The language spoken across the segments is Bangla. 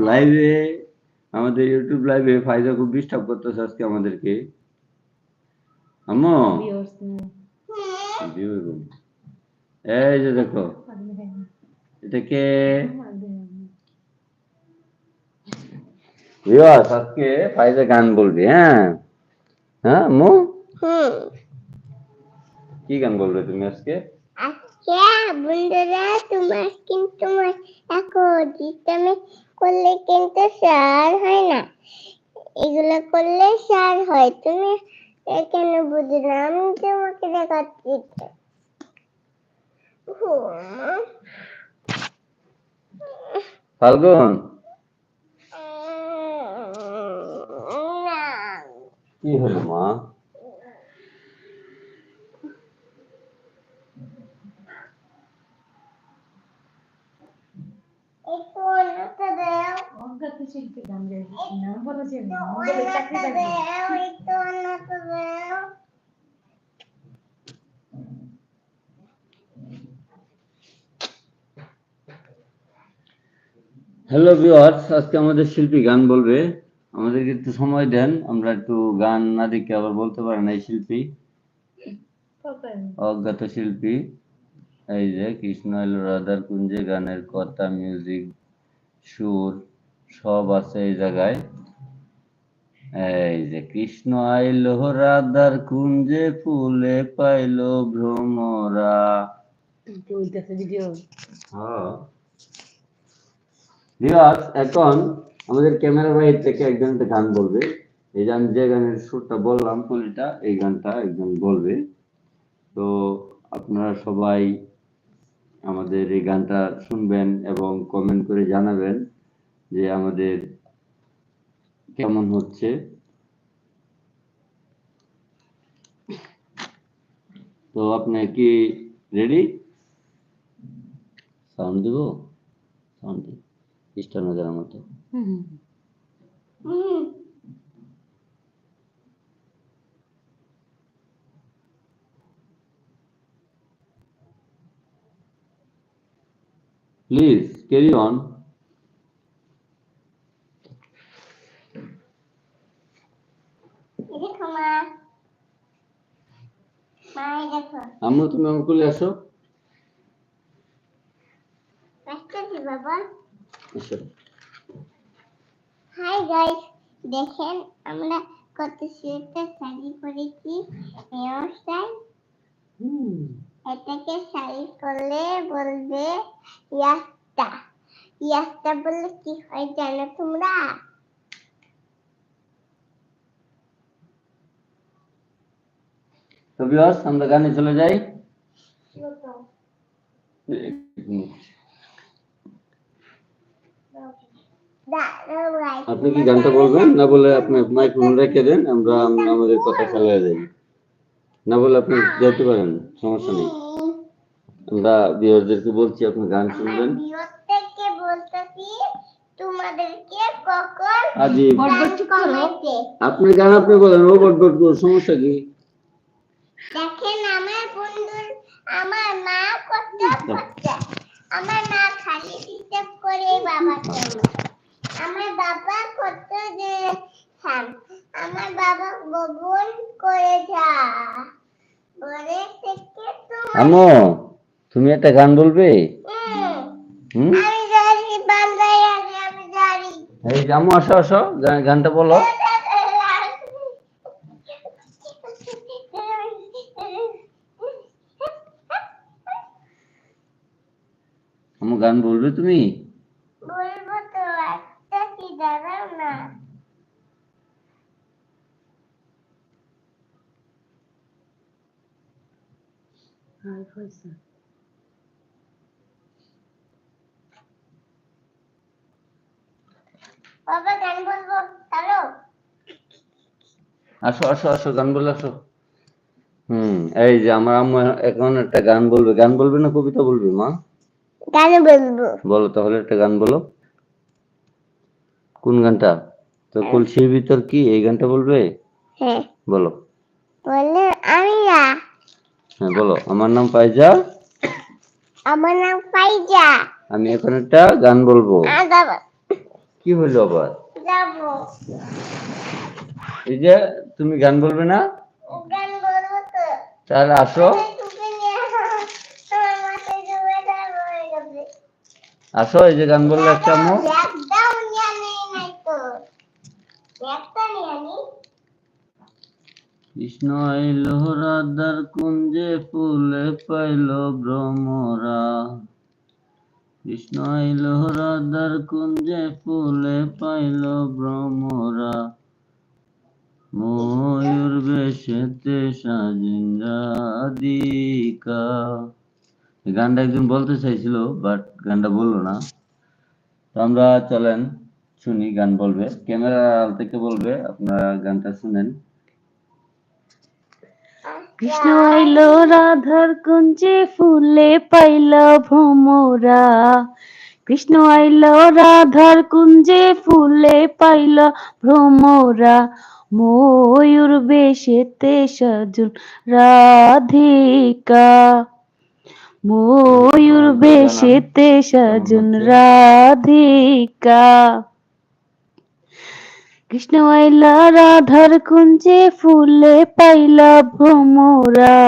লাইভে আমাদের ইউটিউব লাইভে ফাইজা খুব ডিস্টার্ব করতেছে আজকে আমাদেরকে। আম্মু? এই যে দেখো এটা কে? আজকে ফাইজা গান বলবি হ্যাঁ? হ্যাঁ আম্মু? কি গান বলবে তুমি আজকে? আজকে বন্ধুরা তোমার কিন্তু দেখো জিতামে করলে কিন্তু সার হয় না। এগুলো করলে সার হয়। তুমি কেন বুঝো না আমি তোমাকে দেখাচ্ছি। ফাল্গুন। কি হলো মা একটু অন্যটা দাও অজ্ঞাত শিল্পী গান না বলেছে না বলে চাকরি অন্যটা লাগবে দাও একটু অন্যটা দাও হ্যালো ভিউয়ার্স আজকে আমাদের শিল্পী গান বলবে। আমাদেরকে একটু সময় দেন আমরা একটু গান না দেখে আবার বলতে পারেন এই শিল্পী। অজ্ঞাত শিল্পী। এই যে কৃষ্ণ এলো রাধার কুঞ্জে গানের কথা মিউজিক সুর সব আছে এই জায়গায়। এই যে কৃষ্ণ আইলো রাধার কুঞ্জে ফুলে পাইলো ভ্রমরা। হ্যাঁ। এখন আমাদের ক্যামেরা বাইরে থেকে একজন একটা গান বলবে। এই আমি যে গানের সুরটা বললাম কলিটা এই গানটা একজন বলবে। তো আপনারা সবাই আমাদের এই গানটা শুনবেন এবং কমেন্ট করে জানাবেন যে আমাদের কেমন হচ্ছে। তো আপনি কি রেডি সাউন্ড দিব? সাউন্ড দিব খ্রিস্টান হাজার মতো। হুম। প্লিজ ক্যারি অন এই দেখো মা মা এই দেখো আমরা তুমি আমার কোলে আসো বাবা। হাই গাইস দেখেন আমরা কত সুন্দর শাড়ি পরেছি হেয়ারস্টাইল এটাকে শাড়ি করলে বলবে ইয়াস্তা ইয়াস্তা বললে কি হয় জানো তোমরা তো ভিউয়ার্স আমরা গানে চলে যাই দাঁড়াও guys, আপনি কি গানটা বলবেন না বলে আপনি মাইক্রোফোন রেখে দেন আমরা আমরা আমাদের কথা চালিয়ে যাই না বলে আপনি যেতে পারেন সমস্যা নেই। আমরা ভিউয়ারদেরকে বলছি আপনি গান শুনবেন। আপনি গান আপনি বলেন ও বট বট করে সমস্যা কি? দেখেন আমার বন্ধুর আমার মা কত আমার মা খালি করে বাবাকে আমার বাবা কত আমার বাবা করে যা। বলে থেকে আমো তুমি একটা গান বলবে? হুম, আমি জানি আগে আমি জানি। এই আমু আসো আসো গানটা বলো। আমু গান বলবে তুমি বলব তো একটা কি দাঁড়াও না হাই হয়েছে বাবা গান বলব চলো আসো আসো আসো গান বলে আসো হুম এই যে আমার আম্মু এখন একটা গান বলবে গান বলবে না কবিতা বলবে মা গান বলব বলো তাহলে একটা গান বলো কোন গানটা তো কলসির ভিতর কি এই গানটা বলবে হ্যাঁ বলো বলে হ্যাঁ বলো। আমার নাম পাইজা আমার নাম ফাইজা। আমি এখন একটা গান বলব। কি হলো আবার? এই যে তুমি গান বলবে না? তাহলে আসো। আসো এই যে গান বললে একটা আম্মু একটাও নিয়ে নেই নাই তো একটা নিয়ে নি কৃষ্ণ এলো রাধার কুঞ্জে ফুলে পাইল ভ্রমরা কৃষ্ণ এলো রাধার কুঞ্জে ফুলে পাইল ভ্রমরা ময়ূর বেশেতে সাজিন এই গানটা একজন বলতে চাইছিল, বাট গানটা বলল না। তো আমরা চলেন, শুনি, গান বলবে। ক্যামেরা থেকে বলবে, আপনারা গানটা শুনেন। কৃষ্ণ আইলো রাধার কুঞ্জে ফুলে পাইল ভ্রমরা কৃষ্ণ আইলো রাধার কুঞ্জে ফুলে পাইল ভ্রমরা ময়ূর বেশেতে সাজুন রাধিকা। ময়ূর বেশেতে সাজুন রাধিকা। কৃষ্ণ আইলা রাধার কুঞ্জে ফুলে পাইলা ভ্রমরা।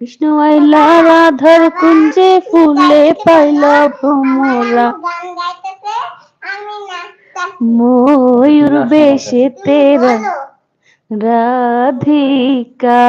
কৃষ্ণ আইলা রাধার কুঞ্জে ফুলে পাইলা ভ্রমরা। ময়ূর বেশে তেরা রাধিকা।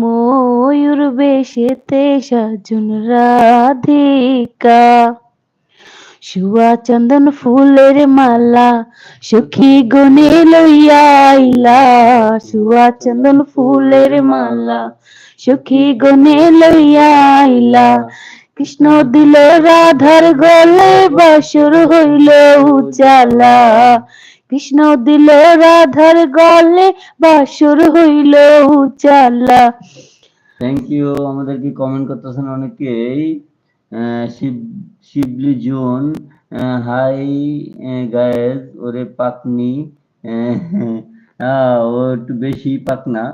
ময়ূর বেশেতে সাজুন রাধিকা। শুয়া চন্দন ফুলের মালা, সখী গনে লইয়া আইলা। শুয়া চন্দন ফুলের মালা, সখী গনে লইয়া আইলা। কৃষ্ণ দিল রাধার গলে, বাসুর হইল উজালা। কৃষ্ণ দিল রাধার গলে, বাসুর হইল উজালা। থ্যাংক ইউ আমাদেরকে কমেন্ট করতেছেন অনেকেই? শিবলি জোন হাই গায়েস, ওরে পাকনি ও একটু বেশি পাকনা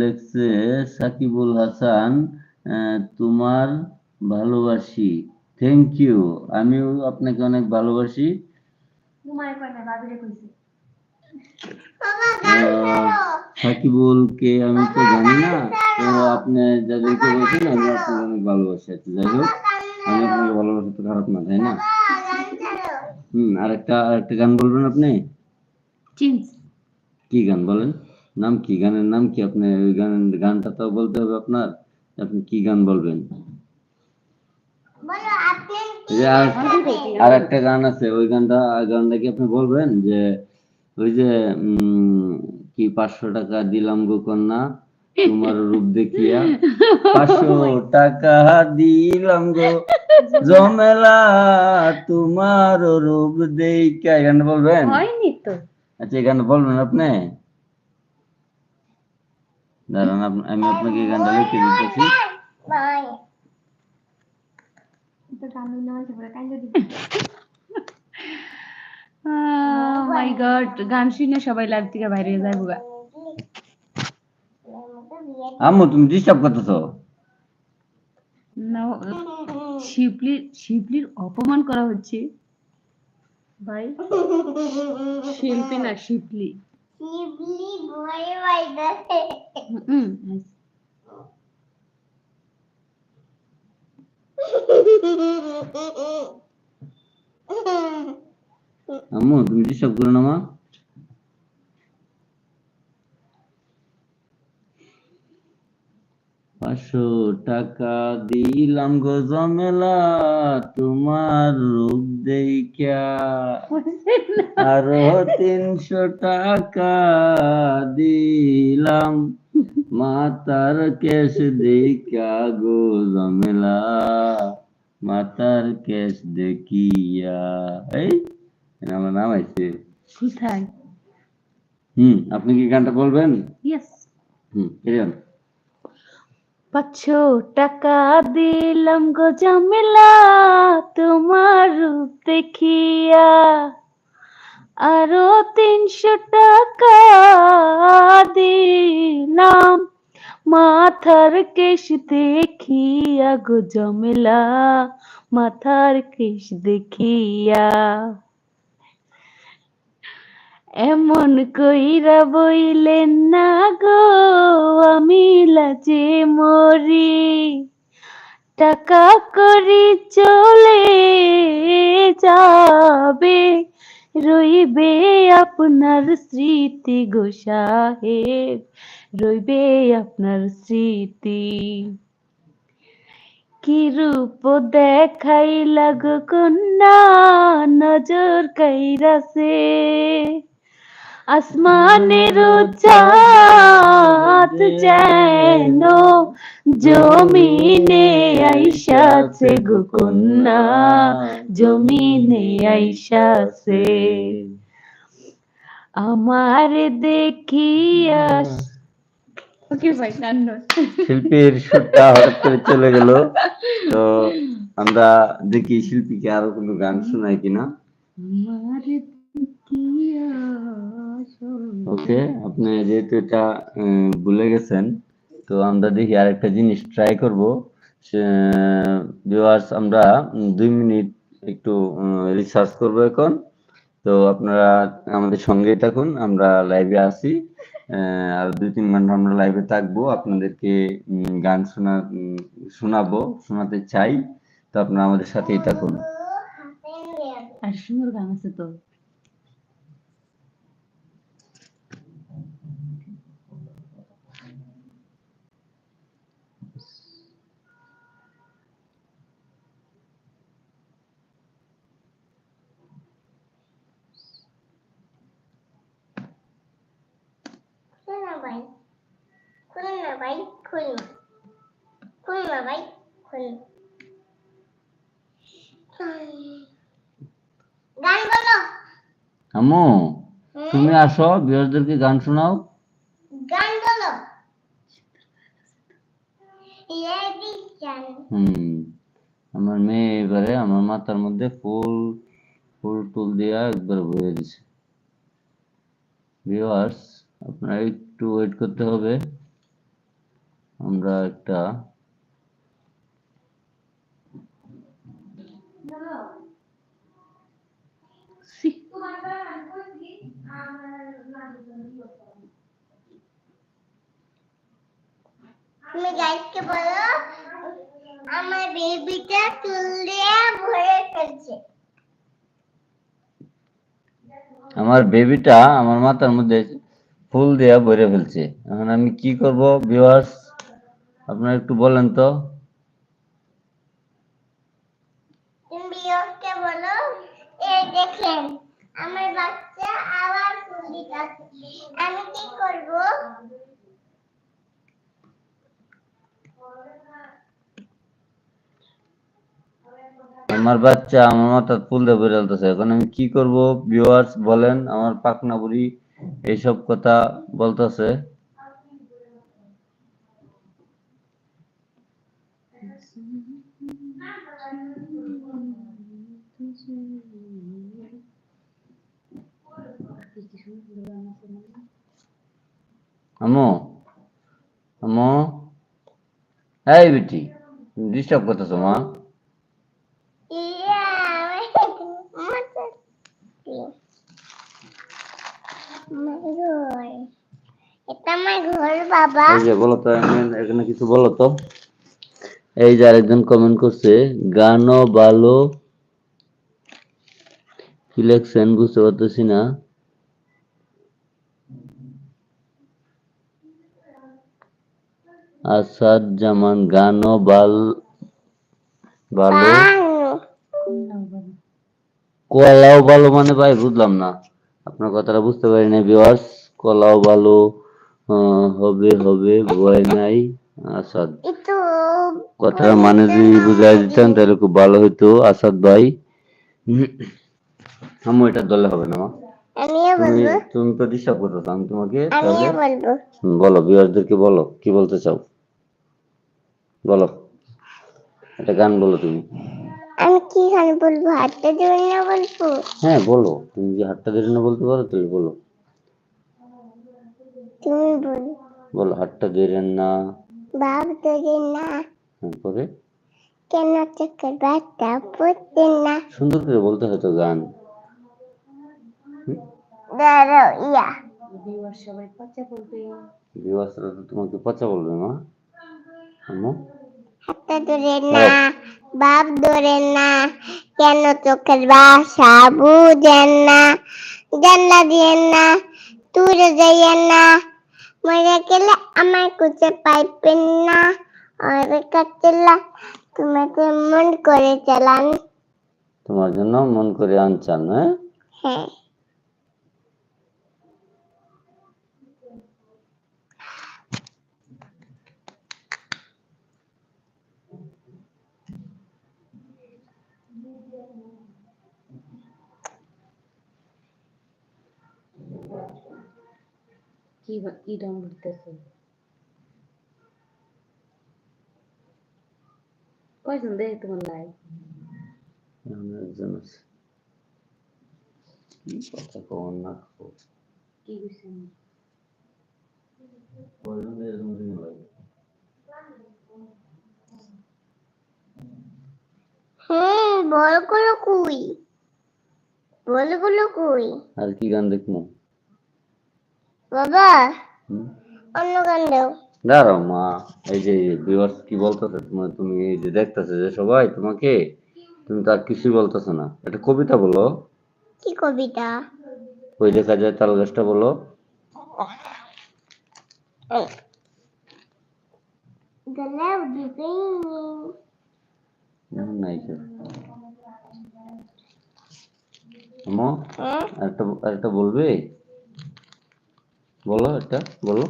লেখছে সাকিবুল হাসান তোমার ভালোবাসি। থ্যাংক ইউ আমিও আপনাকে অনেক ভালোবাসি। সাকিবুলকে আমি তো জানি না। তো আপনি যাদেরকে বলছেন আমি আপনাকে অনেক ভালোবাসি আছি যাই হোক আমি আপনাকে ভালোবাসা তো খারাপ না তাই না? গান হুম আরেকটা আরেকটা গান বলবেন আপনি? কি গান বলেন? নাম কি? গানের নাম কি? আপনি ওই গানের গানটা তো বলতে হবে আপনার। আপনি কি গান বলবেন? আর আর একটা গান আছে ওই গানটা গানটা কি আপনি বলবেন? যে ওই যে উম, কি পাঁচশো টাকা দিলাম গো কন্যা তোমার রূপ দেখিয়া পাঁচশো টাকা দিলাম গো। জমেলা তোমার রূপ দেখিয়া গানটা বলবেন? হয়নি তো। আচ্ছা এখানে বলবেন আপনি? দাঁড়ান আমি আপনাকে এই গানটা লিখে দিতেছি। মাই গড গান শুনে সবাই লাইভ থেকে বাইরে যাইব গা আম্মু তুমি ডিস্টার্ব করতেছো? না শিবলির শিবলির অপমান করা হচ্ছে। ভাই শিল্পী না শিবলি। শিবলি ভয়ে পাইতাছে হুম আম্মু, তুমি ডিস্টার্ব করো না মা পাঁচশো টাকা দিলাম গো জমেলা তোমার রূপ দেখিয়া। আরও তিনশো টাকা দিলাম, মাতার কেশ দেখা গো জমেলা মাতার কেশ দেখিয়া। এই আমার কোথায়? হুম আপনি কি গানটা বলবেন? ইয়েস হুম পাঁচশো টাকা দিলাম গো জামেলা তোমার রূপ দেখিয়া। আরও তিনশো টাকা দিলাম মাথার কেশ দেখিয়া গো জমেলা মাথার কেশ দেখিয়া। এমন কইরা বইলেন না গো আমি লাজে মরি। টাকা করি চলে যাবে, রইবে আপনার স্মৃতি গো সাহেব, রইবে আপনার স্মৃতি। কি রূপ দেখাই লাগ কন্যা, নজর কাইরাছে আসমানের চাঁদ যেন জমিনে আইসাছে গো কন্যা জমিনে আইসাছে। আমার দেখিয়া ওকে ভাই শিল্পীর সুরটা হঠাৎ করে চলে গেল। তো আমরা দেখি শিল্পীকে আরও কোনো গান শোনায় কিনা। আমার দেখিয়া ওকে, আপনি যেহেতু এটা ভুলে গেছেন, তো আমরা দেখি আরেকটা জিনিস ট্রাই করব। আমরা দুই মিনিট একটু রিসার্চ করব এখন। তো আপনারা আমাদের সঙ্গেই থাকুন, আমরা লাইভে আসি আর দুই তিন ঘণ্টা আমরা লাইভে থাকব। আপনাদেরকে গান শোনা শোনাবো, শোনাতে চাই। তো আপনারা আমাদের সাথেই থাকুন। আর সুন্দর গান আছে তো। ভাই গান বলো। আম্মু তুমি আসো ভিউয়ারদেরকে গান শোনাও। গান বলো। হুম আমার মেয়ে এবারে আমার মাথার মধ্যে ফুল ফুল টুল দিয়া একবার বয়ে দিছে ভিউয়ার্স আপনারা একটু ওয়েট করতে হবে। আমরা একটা তুমি গাইডকে বলো আমার বেবিটা চুল দিয়ে ভরে ফেলছে। আমার বেবিটা আমার মাথার মধ্যে ফুল দিয়া ভরে ফেলছে। এখন আমি কি করব ভিউয়ার্স আপনারা একটু বলেন তো। তুমি বলো? এই দেখেন আমার বাচ্চা আবার ফুল দিতেছে আমি কি করব? আমার বাচ্চা আমার মাথার ফুল দিয়ে ভরে এখন আমি কি করব? ভিউয়ার্স বলেন আমার পাকনা বুড়ি এইসব কথা বলতেছে। আমো আমো এই বেটি ডিস্টার্ব করতেছো, মা। এখানে- কিছু বলো তো। এই যে আরেকজন কমেন্ট করছে বুঝতে পারতেছি না। আসাদ জামান গানও বাল ভালো কলাও ভালো মানে ভাই বুঝলাম না। আপনার কথাটা বুঝতে পারি না ভিউয়ার্স কলাও ভালো হবে হবে ভয় নাই আসাদ। কথার মানে যদি বুঝাই দিতেন তাহলে খুব ভালো হতো আসাদ ভাই। আম্মু এটা দলে হবে না মা? তুমি তুমি তো ডিস্টার্ব করতেছ আমি তোমাকে বলো ভিউয়ারদেরকে বলো কি বলতে চাও? বলো। একটা গান বলো তুমি। আমি কি গান বলব? হাতটা জোরে না বলব? হ্যাঁ বলো। তুমি যে হাতটা ধরে না বলতে পারো তাহলে বলো। তুমি বলো। বলো হাতটা ধরে না। বাপ তোরে না। হ্যাঁ, পরে কেন চোখের বাচ্চা পড়তে না? সুন্দর করে বলতে হতো গান। দাঁড়াও ইয়া। ভিউয়ার সবাই পচা বলবে। ভিউয়ার্সরা তো তোমাকে পচা বলবে মা। আম্মু? হাতটা ধরে না বাপ ধরে না কেন চোখের বাসা বুঝেন না জানলা দিয়েন না দূরে যাইয়েন না মরে গেলে আমার কুচে পাইবেন না আর কাটলা তোমাকে মন করে চালান। তোমার জন্য মন করে আনচান হ্যাঁ। কি কি ডাউনলোড করতেছে কয়জন দেখ তোমার লাইভ আমি একজন আছে। কি কথা কখন না কি কয়জন কুই। বলগুলো কুই। আর কি গান দেখব? বাবা? অন্য গান দাও। দাঁড়াও মা এই যে ভিউয়ার্স কি বলতেছে তুমি এই যে দেখতেছে যে সবাই তোমাকে তুমি তার কিছুই বলতেছো না। একটা কবিতা বলো। কি কবিতা? ওই দেখা যায় তাল গাছটা বলো। আরেকটা আরেকটা বলবে? বলো একটা বলো।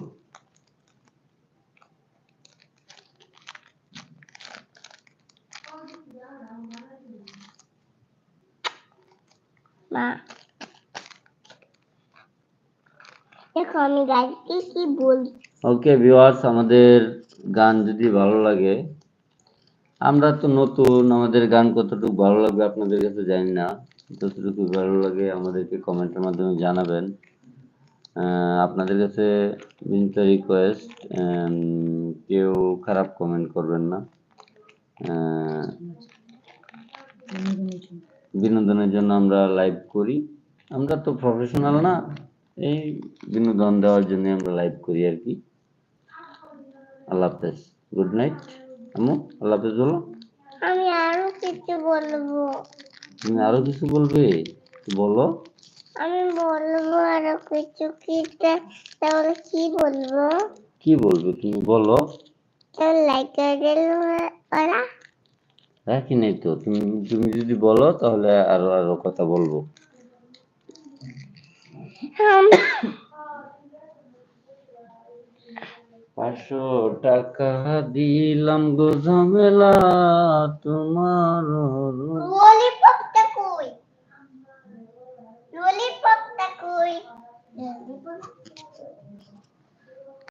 মা। দেখো আমি গাইতে কি বলি ওকে ভিউয়ার্স আমাদের গান যদি ভালো লাগে আমরা তো নতুন আমাদের গান কতটুকু ভালো লাগবে আপনাদের কাছে জানি না। যতটুকু ভালো লাগে আমাদেরকে কমেন্টের মাধ্যমে জানাবেন। আপনাদের কাছে বিনীত রিকোয়েস্ট কেউ খারাপ কমেন্ট করবেন না। বিনোদনের জন্য আমরা লাইভ করি। আমরা তো প্রফেশনাল না এই বিনোদন দেওয়ার জন্য আমরা লাইভ করি আর কি। আল্লাহ হাফেজ। গুড নাইট আম্মু। আল্লাহ হাফেজ বলো। আমি আরও কিছু বলব। তুমি আরও কিছু বলবে? বলো। আমি বলব আরও কিছু কি তাহলে কি বলব? কি বলবে তুমি বলো। লাইক ওরা। রাখি নাই তো? তুমি তুমি যদি বলো তাহলে আরও আরও কথা বলব। পাঁচশো টাকা দিলাম গো ঝামেলা তোমার। people